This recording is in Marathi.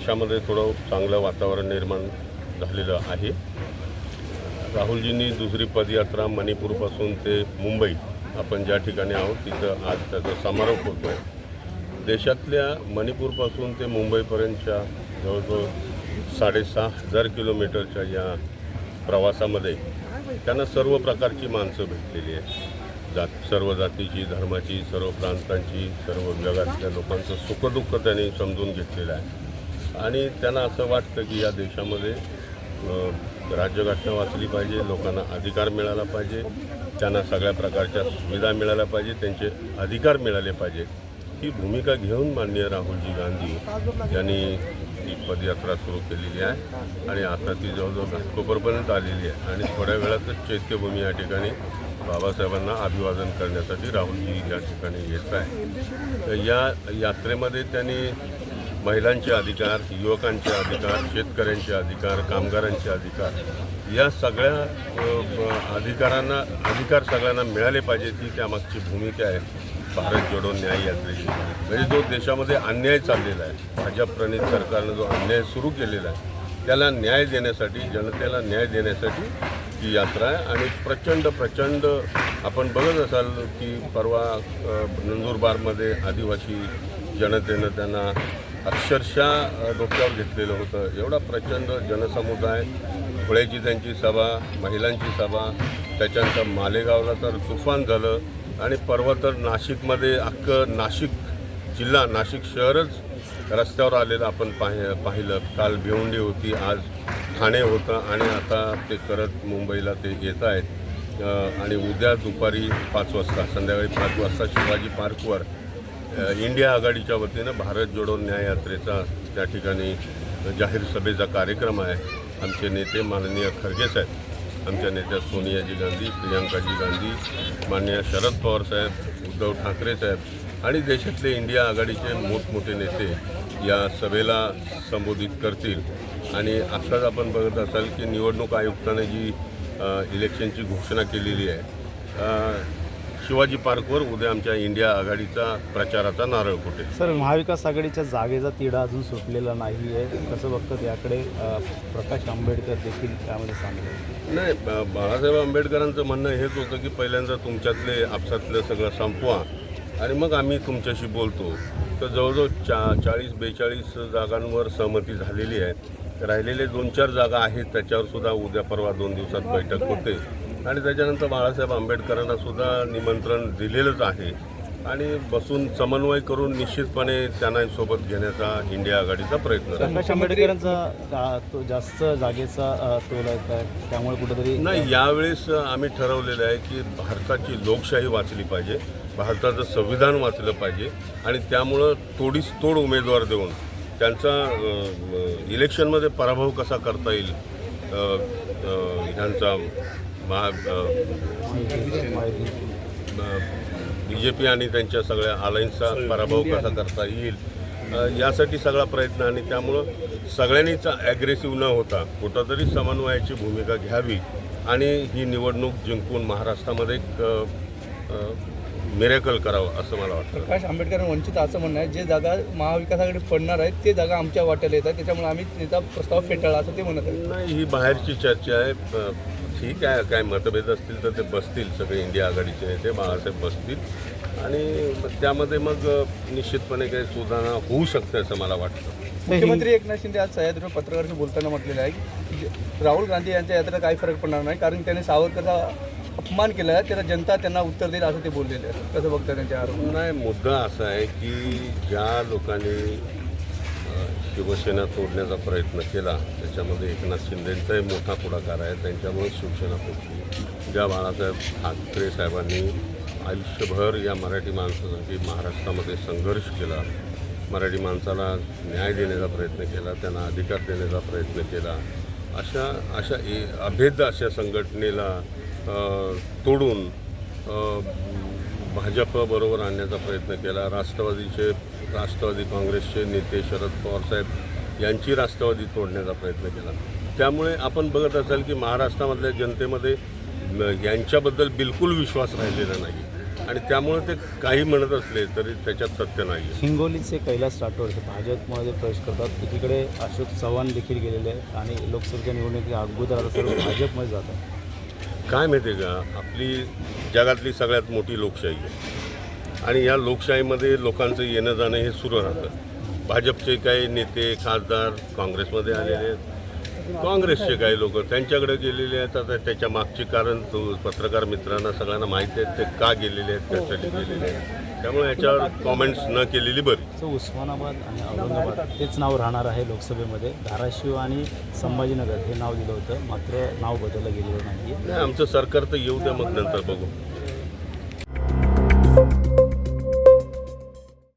देशामध्ये थोडं चांगलं वातावरण निर्माण झालेलं आहे. राहुलजींनी दुसरी पदयात्रा मणिपूरपासून ते मुंबई आपण ज्या ठिकाणी आहोत तिथं आज त्याचा समारोप होतो आहे देशातल्या मणिपूरपासून ते मुंबईपर्यंतच्या जवळजवळ साडेसहा हजार किलोमीटरच्या या प्रवासामध्ये त्यांना सर्व प्रकारची माणसं भेटलेली आहेत. जात सर्व जातीची धर्माची सर्व प्रांतांची सर्व जगातल्या लोकांचं सुखदुःख त्यांनी समजून घेतलेलं आहे. आणि त्यांना असं वाटतं की या देशामध्ये राज्यघटना वाचली पाहिजे लोकांना अधिकार मिळाला पाहिजे त्यांना सगळ्या प्रकारच्या सुविधा मिळाल्या पाहिजे त्यांचे अधिकार मिळाले पाहिजे. ही भूमिका घेऊन माननीय राहुलजी गांधी यांनी ही पदयात्रा सुरू केलेली आहे आणि आता ती जवळजवळ घाटकोपरपर्यंत आलेली आहे. आणि थोड्या वेळातच चैत्यभूमी या ठिकाणी बाबासाहेबांना अभिवादन करण्यासाठी राहुलजी या ठिकाणी येत आहे तर या यात्रेमध्ये त्यांनी महिलांचे अधिकार युवकांचे अधिकार शेतकऱ्यांचे अधिकार कामगारांचे अधिकार या सगळ्या अधिकारांना अधिकार सगळ्यांना मिळाले पाहिजेत ही त्यामागची भूमिका आहे. भारत जोडो न्याय यात्रेची. म्हणजे जो देशामध्ये अन्याय चाललेला आहे भाजप प्रणित सरकारनं जो अन्याय सुरू केलेला आहे त्याला न्याय देण्यासाठी जनतेला न्याय देण्यासाठी ही यात्रा आहे. आणि प्रचंड प्रचंड आपण बघत असाल की परवा नंदुरबारमध्ये आदिवासी जनतेनं त्यांना अक्षरशः डोक्यावर घेतलेलं होतं. एवढा प्रचंड जनसमुदाय धुळ्याची त्यांची सभा महिलांची सभा त्याच्यानंतर मालेगावला तर तुफान झालं आणि परवा तर नाशिकमध्ये अख्खं नाशिक जिल्हा नाशिक शहरच रस्त्यावर आलेलं आपण पाहि पाहिलं. काल भिवंडी होती आज ठाणे होतं आणि आता ते करत मुंबईला ते येत आहेत. आणि उद्या दुपारी पाच वाजता संध्याकाळी पाच वाजता शिवाजी पार्कवर इंडिया आघाडीच्या वतीनं भारत जोडो न्याय यात्रेचा त्या ठिकाणी जाहीर सभेचा कार्यक्रम आहे. आमचे नेते माननीय खरगे साहेब आमच्या नेत्या सोनियाजी गांधी प्रियांकाजी गांधी माननीय शरद पवार साहेब उद्धव ठाकरे साहेब आणि देशातले इंडिया आघाडीचे मोठमोठे नेते या सभेला संबोधित करतील. आणि आत्ताच आपण बघत असाल की निवडणूक आयुक्ताने जी इलेक्शनची घोषणा केलेली आहे शिवाजी पार्कवर उद्या आमच्या इंडिया आघाडीचा प्रचाराचा नारळ फुटेल. सर महाविकास आघाडीच्या जागेचा तिढा अजून सुटलेला नाही आहे कसं बघतात याकडे प्रकाश आंबेडकर देखील त्यामध्ये आहेत. नाही बाळासाहेब आंबेडकरांचं म्हणणं हेच होतं की पहिल्यांदा तुमच्यातले आपसातलं सगळं संपवा. आणि मग आम्ही तुमच्याशी बोलतो. तर जवळजवळ चा चाळीस बेचाळीस जागांवर सहमती झालेली आहे. राहिलेले दोन चार जागा आहेत त्याच्यावर सुद्धा उद्या परवा दोन दिवसात बैठक होते. आणि त्याच्यानंतर बाळासाहेब आंबेडकरांना सुद्धा निमंत्रण दिलेलंच आहे आणि बसून समन्वय करून निश्चितपणे त्यांना सोबत घेण्याचा इंडिया आघाडीचा प्रयत्न. प्रकाश आंबेडकरांचा तो जास्त जागेचा अ, तोल आहे त्यामुळे कुठेतरी नाही यावेळेस आम्ही ठरवलेलं आहे की भारताची लोकशाही वाचली पाहिजे भारताचं संविधान वाचलं पाहिजे आणि त्यामुळं तोडीस तोड उमेदवार देऊन त्यांचा इलेक्शनमध्ये पराभव कसा करता येईल ह्यांचा महा बी जे पी आणि त्यांच्या सगळ्या अलायन्सचा पराभव कसा करता येईल? यासाठी सगळा प्रयत्न आणि त्यामुळं सगळ्यांनीच ॲग्रेसिव्ह न होता कुठंतरी समन्वयाची भूमिका घ्यावी आणि ही निवडणूक जिंकून महाराष्ट्रामध्ये एक मिरेकल करावं असं मला वाटतं. प्रकाश आंबेडकर वंचित असं म्हणणं आहे. जे जागा महाविकास आघाडी पडणार आहेत ते जागा आमच्या वाट्याला येतात. त्याच्यामुळे आम्ही त्याचा प्रस्ताव फेटाळला असं ते म्हणत आहेत. नाही ही बाहेरची चर्चा आहे. ठीक आहे काय मतभेद असतील तर ते बसतील सगळे इंडिया आघाडीचे नेते बाळासाहेब बसतील. आणि त्यामध्ये मग निश्चितपणे काही सुधारणा होऊ शकते असं मला वाटतं. मुख्यमंत्री एकनाथ शिंदे आज सह्याद्री पत्रकारांशी बोलताना म्हटलेलं आहे की राहुल गांधी यांच्या यात्रेला काही फरक पडणार नाही कारण त्यांनी सावरकरचा अपमान केला आहे त्याला जनता त्यांना उत्तर देईल असं ते बोललेले कसं बघता त्यांच्या आरोप? नाही मुद्दा असा आहे की ज्या लोकांनी शिवसेना तोडण्याचा प्रयत्न केला त्याच्यामध्ये एकनाथ शिंदेंचाही मोठा पुढाकार आहे त्यांच्यामुळे शिवसेना तोडली. ज्या बाळासाहेब ठाकरे साहेबांनी आयुष्यभर या मराठी माणसासाठी महाराष्ट्रामध्ये संघर्ष केला मराठी माणसाला न्याय देण्याचा प्रयत्न केला त्यांना अधिकार देण्याचा प्रयत्न केला अशा अशा ए अभेद्य अशा संघटनेला तोडून भाजपबरोबर आणण्याचा प्रयत्न केला. राष्ट्रवादीचे राष्ट्रवादी काँग्रेसचे नेते शरद पवार साहेब यांची राष्ट्रवादी तोडण्याचा प्रयत्न केला. त्यामुळे आपण बघत असाल की महाराष्ट्रामधल्या जनतेमध्ये न- यांच्याबद्दल बिलकुल विश्वास राहिलेला नाही. आणि त्यामुळे ते काही म्हणत असले तरी त्याच्यात सत्य नाही आहे हिंगोलीचे कैलास राठोड हे भाजपमध्ये प्रवेश करतात एकीकडे अशोक चव्हाण देखील गेलेले आहेत आणि लोकसभेच्या निवडणुकीच्या अगोदर आता सर्व भाजपमध्ये जातात काय माहिती आहे का? आपली जगातली सगळ्यात मोठी लोकशाही आहे. आणि या लोकशाहीमध्ये लोकांचं येणं जाणं हे सुरू राहतं. भाजपचे काही नेते खासदार काँग्रेसमध्ये आलेले आहेत. काँग्रेसचे काही लोक त्यांच्याकडे गेलेले आहेत. आता त्याच्या मागचे कारण तो पत्रकार मित्रांना सगळ्यांना माहिती आहेत ते का गेलेले आहेत त्यासाठी गेलेले आहेत. त्यामुळे याच्यावर कॉमेंट्स न केलेली बरी. उस्मानाबाद आणि औरंगाबाद तेच नाव राहणार आहे लोकसभेमध्ये. धाराशिव आणि संभाजीनगर हे नाव दिलं होतं मात्र नाव बदललं गेलेलं नाही नाही आमचं सरकार तर येऊ द्या मग नंतर बघू.